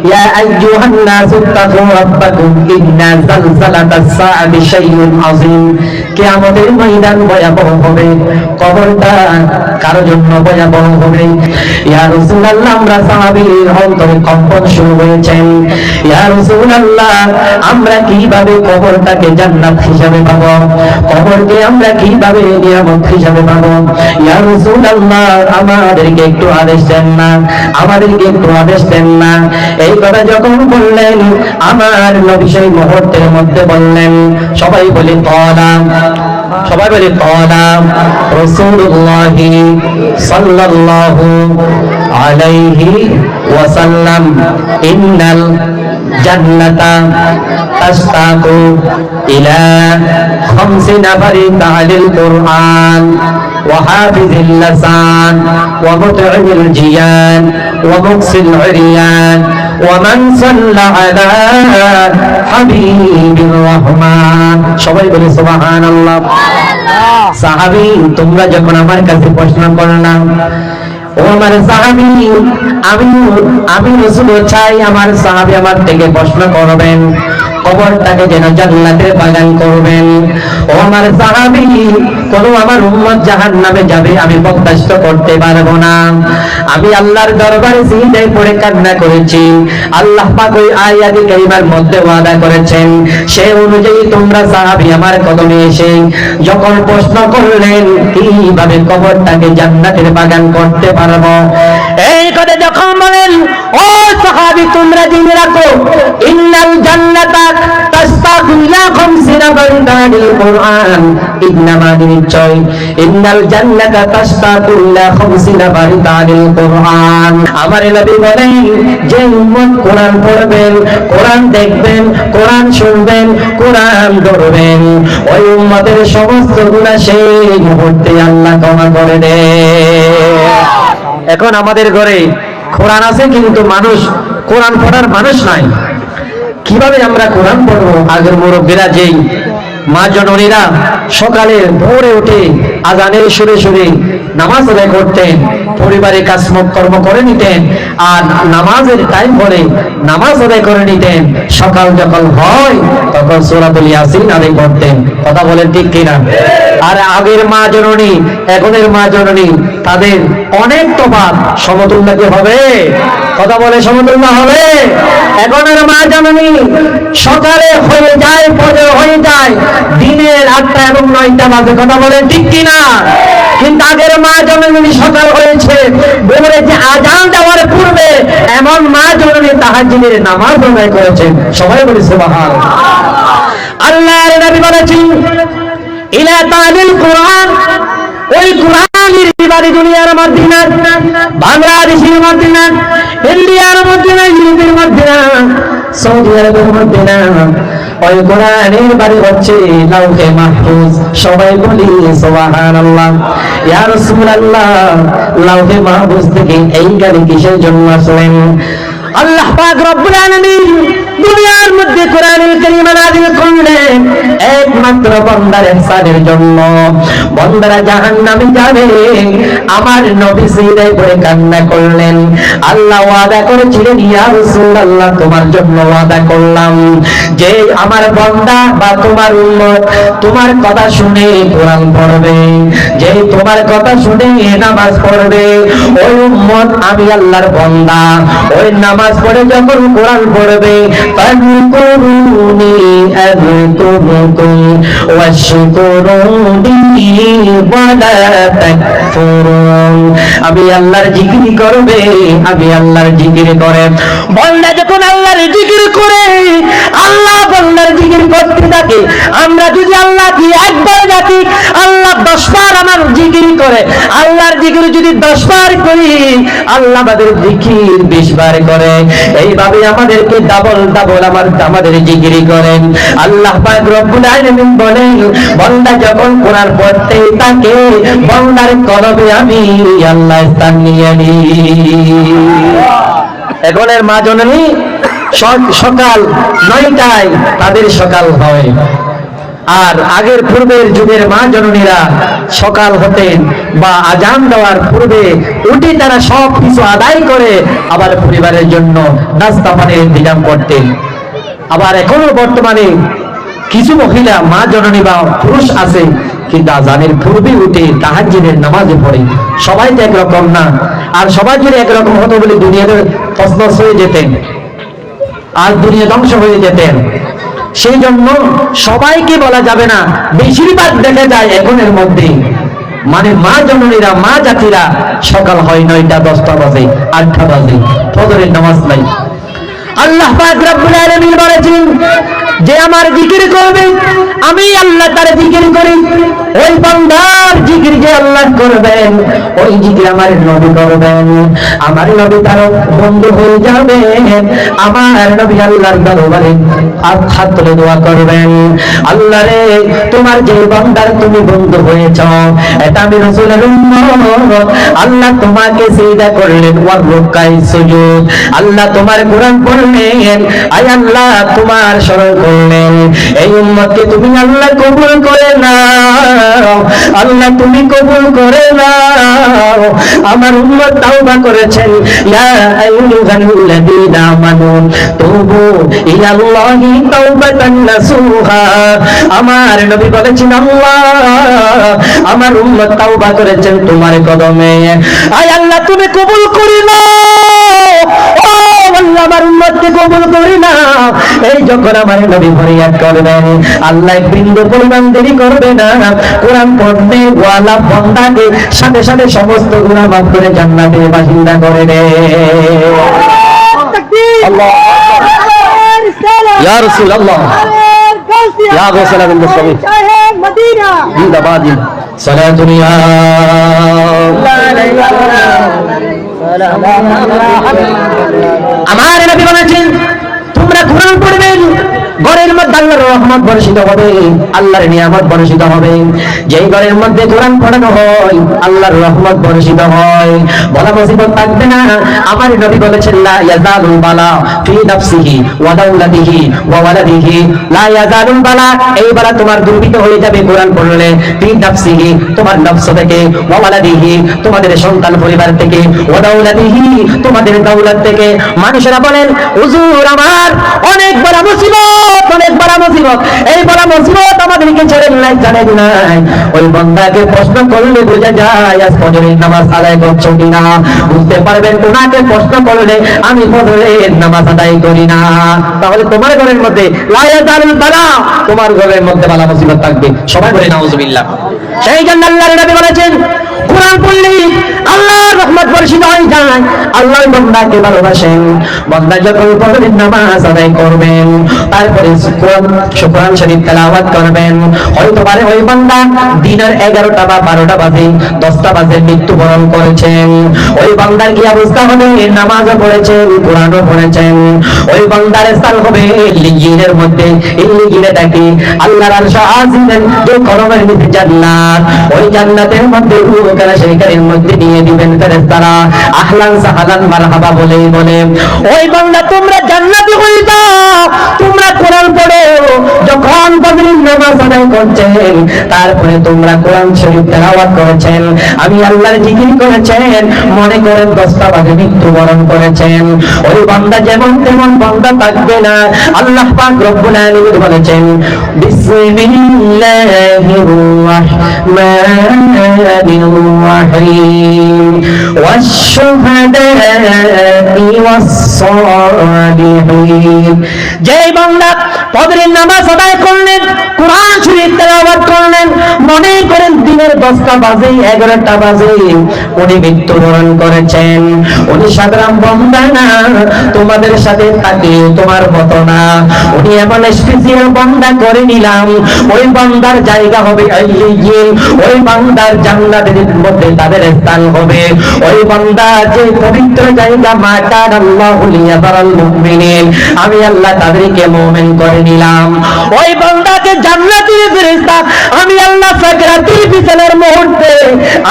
يا أيها الناس اتقوا ربكم إن زلزلة الساعة شيء عظيم কিয়ামতের ময়দান ভয়াবহ হবে কবরটা কারো জন্য ভয়াবহ হবে ইয়া রাসূলুল্লাহ আমরা সাহাবীর অন্তরে কম্পন শুরু হয়েছেন ইয়া রাসূলুল্লাহ আমরা কিভাবে কবরটাকে জান্নাত হিসাবে পাবো কবরকে আমরা কিভাবে নিয়ামত হিসাবে পাবো ইয়া রাসূলুল্লাহ আমাদেরকে একটু আদেশ দেন না আমাদেরকে একটু আদেশ দেন না এই কথা যখন বললেন আমার নবী সেই মুহূর্তের মধ্যে বললেন সবাই বলে তলা সবাই বলে তলা রাসূলুল্লাহ সাল্লাল্লাহু আলাইহি ওয়াসাল্লাম ইন্নাল জান্নাতা তাশতাকু ইলা খামসি নাফারি তালিল কুরআন وحافظ اللسان ومطعم الجيان ومقصي العريان ওয়ামান সাল্লা হাবিবির রহমান। সবাই বলে সুবহানাল্লাহ। সাহাবী, তোমরা যখন আমার কাছে প্রশ্ন করলাম ও আমার সাহাবি, আমি আমি রসুল চাই, আমার সাহাবি আমার থেকে প্রশ্ন করবেন, কবরটাকে যেন জান্নাতের বাগান করবেন। ও সাহাবি কোন আমার উম্মত জাহান নামে যাবে, আমি বরদাস্ত করতে পারব না। আমি আল্লাহর দরবারে সিজদায় পড়ে কান্না করেছি। আল্লাহ পাক ওই আয়াতি কারিমার মধ্যে ওয়াদা করেছেন, সে অনুযায়ী তোমরা সাহাবী আমার কদমে এসে যখন প্রশ্ন করলেন, কীভাবে কবরটাকে জান্নাতের বাগান করতে পারব? এই কথা যখন বলেন, ও সাহাবী, তোমরা জেনে রাখো, ইন্নাল জান্নাতা তাস্তাকু ইলা খামসিনা বারিদানিল কুরআন। সমস্ত সেই মুহূর্তে আল্লাহ করে এখন আমাদের ঘরে কোরআন আছে কিন্তু মানুষ, কোরআন পড়ার মানুষ নাই। কীভাবে আমরা কোরআন পড়ব? আগের মুরব্বীরা যেই মা জননীরা সকালে ভোরে উঠে আজানের সুরে সুরে নামাজ আদায় করতেন পরিবারে কাজ কর্ম করে নিতেন, আর নামাজের টাইম হলে নামাজ আদায় করে নিতেন। সকাল যখন হয়, তখন সূরাতুল ইয়াসিন আদায় করতেন। কথা বলেন ঠিক কিনা? আর আগের মা জননী, এখনের মা জননী, তাদের অনেক তফাৎ সমতুল্য কি হবে? কথা বলে সমতুল্য হবে। এখনের মা জননী সকালে হয়ে যায় ফজর হয়ে যায়, দিনের আটটা এবং নয়টা বাজে। কথা বলে ঠিক কিনা? কিন্তু আগের মা জননী সকাল হয়েছে। ভোরে যে আজান দেওয়ার পূর্বে এমন মা জননী তাহাজ্জুদের নামাজ আদায় করেছেন সবাই বলে সুবহান। আল্লাহর নবী বলেছেন, ইলা তালিল কোরআন। ওই কোরআনের বিবাদী দুনিয়ার মদিনা বাংলাদেশের মদিনা ইন্ডিয়ার মদিনা ইউরোপের মদিনা সৌদি আরবের না। ওই কোরআনের বাড়ি হচ্ছে লাউহে মাহফুজ। সবাই বলি, সুবহানাল্লাহ। ইয়া রাসূলুল্লাহ, লাউহে মাহফুজ থেকে এই গালি কিসের জন্য আসলেন? আল্লাহ পাক রব্বুল আলামিন দুনিয়ার মধ্যে কোরআনুল কারীম নাযিল করলেন। একমাত্র বান্দার ইহসানের জন্য। বান্দারা জাহান্নামে যাবে। আমার নবী সিজদায় পড়ে কান্না করলেন। আল্লাহ ওয়াদা করেছিলেন, ইয়া রাসূলুল্লাহ, তোমার জন্য ওয়াদা করলাম। যে আমার বান্দা বা তোমার উম্মত তোমার কথা শুনে কোরআন পড়বে। যে তোমার কথা শুনে নামাজ পড়বে। ওই উম্মত আমি আল্লাহর বান্দা। ওই নামাজ পড়ে যখন কোরআন পড়বে আমি আল্লাহর জিকির করবে আমি আল্লাহর জিকির করে। বান্দা যখন আল্লাহর জিকির করে, আল্লাহ বান্দার জিকির করতে থাকে আমরা যদি আল্লাহ কি একবার ডাকি, আল্লাহ দশবার আমার জিকির করে। আল্লাহর জিকির যদি দশবার করি, আল্লাহ আমাদের জিকির বিশ বার করে। এইভাবে আমাদেরকে ডাবল ডাবল আমার, আমাদের জিকির করেন। আল্লাহ পাক রব্বুল আলামিন বলেন, বান্দা যখন কোরআন পড়তে থাকে, বান্দার কলবে আমি আল্লাহ স্থান নিয়ে নিই এখনের মা জননী সকাল নয়টায় তাদের সকাল হয়। আর আগের পূর্বের যুগের মা জননীরা সকাল হতেন বা আজান দেওয়ার পূর্বে উঠে তারা সব কিছু আদায় করে আবার পরিবারের জন্য নাস্তা পানির ইন্তজাম করতেন। আবার এখনও বর্তমানে কিছু মহিলা, মা জননী বা পুরুষ আছে, কিন্তু আজানের পূর্বে উঠে তাহাজ্জুদের নামাজে পড়ে। সবাই তো একরকম না, আর সবাই যদি একরকম হতো বলে দুনিয়াতে তসনস হয়ে যেতেন, আর দুনিয়া ধ্বংস হয়ে যেতেন। সেই জন্য সবাইকে বলা যাবে না, বেশিরভাগ দেখা যায় এখনের মধ্যে। মানে মা জননীরা, মা জাতিরা সকাল হয় নয়টা, দশটা বাজে, আটটা বাজে, ফজরের নামাজ নাই। আল্লাহ বলেছেন যে, আমার জিকির করবে, আমি আল্লাহ তার জিকির করি। ওই বান্দার জিকির যে আল্লাহ করবেন, ওই জিকির আমার নবী করবেন, আমার নবী তার বন্ধু হয়ে যাবে, আমার নবী আল্লাহর দরবারে হাত তুলে দোয়া করবেন। আল্লাহ রে, তোমার যে বান্দার তুমি বন্ধু হয়েছ, এটা আমি রাসূলের আল্লাহ তোমাকে সিজদা করলেন ওয়ার রুকাই সুজুদ। আল্লাহ তোমার কোরআন পড়লেন, আয় আল্লাহ তোমার স্মরণ করলেন। এই উম্মতকে তুমি আল্লাহ কবুল করে আল্লাহ, তুমি কবুল করে নাও। আমার উম্মত তাওবা করেছেন। ইয়া আইয়ুহাল্লাযীনা আমানু। তুবু ইলাল্লাহি তাওবাতান নাসুহা। আমার নবী বলেছেন, আল্লাহ, আমার উম্মত তাওবা করেছেন তোমার কদমে। আয় আল্লাহ, তুমি কবুল করি নাও। যখন আমার নবী ফরিয়াদ করবেন আল্লাহ বিন্দু পরিমাণ দেরি করবে না। কোরআন পড়তে ওয়ালা বন্দাকে সাথে সাথে সমস্ত গুনাহ মাফ করে জান্নাতের বাসিন্দা করে দে। আল্লাহ ইয়া ইয়া গৌসালা মদিনা জিন্দাবাদ। ইয়া আমার নবী বলেছেন তোমরা কোরআন পড়বেন ঘরের মধ্যে আল্লাহর রহমত বর্ষিত হবে, আল্লাহর নিয়ামত বর্ষিত হবে। যেই ঘরের মধ্যে কোরআন পড়ানো হয়, আল্লাহর রহমত বর্ষিত হয়। বলা মুসিবত থাকবে না। আমার নবী বলেছেন, লা ইয়াজালুল বালা ফি নাফসিহি ওয়া ওয়া ওয়ালাদিহি। লা ইয়াজালুল বালা, এই বালা তোমার দুর্বিত হয়ে যাবে কোরআন পড়লে। ফি নাফসিহি, তোমার নফস থেকে। ওয়া ওয়ালাদিহি, তোমাদের সন্তান পরিবার থেকে। ওয়া দাওলাতিহি, তোমাদের দৌলত থেকে। মানুষেরা বলেন, হুজুর, আমার অনেক বড় মুসিবত। তাহলে তোমার ঘরের মধ্যে লায়াদারুল বালা তোমার ঘরের মধ্যে বালা মুসিবত থাকবে। সবাই বলে, নাউজুবিল্লাহ। সেই জন্য আল্লাহর বলেছেন, কোরআন পড়লে আল্লাহর রহমত বর্ষিত হয়ে যায়। আল্লাহ বান্দাকে ভালোবাসেন। বান্দা যখন ফজরের নামাজ আদায় করবেন, তারপরে কোরআন কোরআন শরীফ তেলাওয়াত করবেন। হয়তো পারে ওই বান্দা দিনের এগারোটা বা বারোটা বাজে, দশটা বাজে মৃত্যুবরণ করেছেন। ওই বান্দার কি অবস্থা হবে? নামাজও পড়েছেন, কোরআনও পড়েছেন। ওই বান্দার স্থান হবে লিগিনের মধ্যে। লিগিনে দেখি আল্লাহর আরশ আজিমের যে করমের নিচে জান্নাত। ওই জান্নাতের মধ্যে রূহকারা সেইখানের মধ্যে নিয়ে দিবেন ফেরেশতারা আহলান সাহালান মারহাবা বলে বলে, ওই বান্দা, তোমরা জান্নাতি যাও তোমরা কোরআন পড়ো। যখন ফজরের নামাজ আদায় করছেন, তারপরে তোমরা কোরআন শরীফ তেলাওয়াত করেছেন। আমি আল্লাহর জিকির করেছেন, মনে করেন দশটা বাজে মৃত্যুবরণ করেছেন। ওই বান্দা যেমন তেমন বান্দা থাকবে না। আল্লাহ পাক রব্বুল আলামিন বলেছেন, বিসমিল্লাহির রাহমানির রাহিম। ওয়াস-সালিহিন যেই বান্দা ফজরের নামাজ আদায় করলেন, কোরআন শরীফ করলেন, মনে করেন দিনের দশটা বাজে, এগারোটা বাজে। উনি মৃত্যুবরণ করেছেন। উনি সাধারণ না, তোমাদের সাথে থাকে, তোমার মতো না। উনি এমন স্পেশাল বন্দা করে নিলাম, ওই বন্দার জায়গা হবে ওই বন্দার জান্নাতের মধ্যে তাদের স্থান হবে। ওই বন্দা যে পবিত্র জায়গা মা কান আমি আল্লাহ তাদেরকে মোমেন করে নিলাম। ওই বান্দাকে জান্নাতের ফেরেশতা, আমি আল্লাহ সাকরাতের বিছানার মুহূর্তে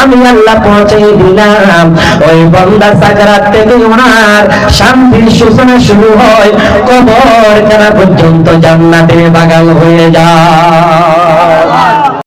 আমি আল্লাহ পৌঁছে দিলাম। ওই বান্দা সাকরাত থেকে ওনার শান্তির সূচনা শুরু হয় কবর খানা পর্যন্ত জান্নাতের বাগান হয়ে যায়।